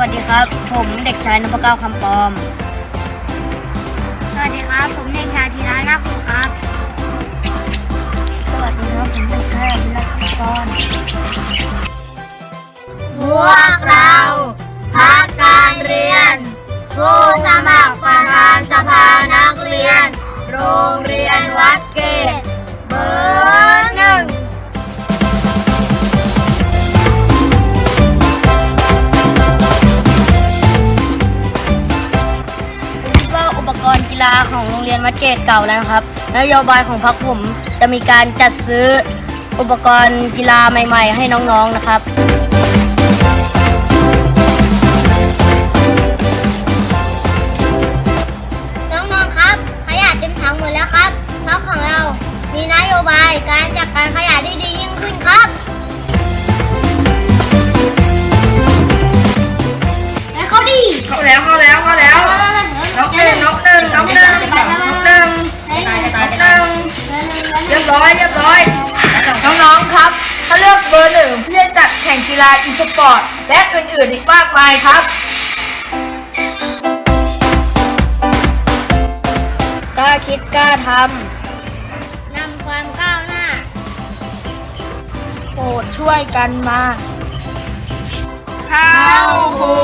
วัสดีครับ ผมเด็กชายนพเก้าคำปอม สวัสดีครับ ผมเด็กชายธีระนาคูครับ สวัสดีครับ ผมเด็กชายธีระคำปอม กรณ์กีฬาของโรงเรียนวัดเกตเก่าแล้วครับ นโยบายของพรรคผมจะมีการจัดซื้ออุปกรณ์กีฬาใหม่ ๆ ให้น้องๆนะครับ น้องๆครับ ขยะเต็มถังหมดแล้วครับเพราะของเรามีนโยบายการจัดการขยะได้ดียิ่งขึ้นครับ รียบร้อยเรียบร้อยน้องๆครับ ถ้าเลือกเบอร์หนึ่งเพื่อจัดแข่งกีฬาอีสปอร์ตและอื่นๆอีกมากมายครับ กล้าคิดกล้าทนำความก้าวหน้า โปรดช่วยกันมา เข้าคู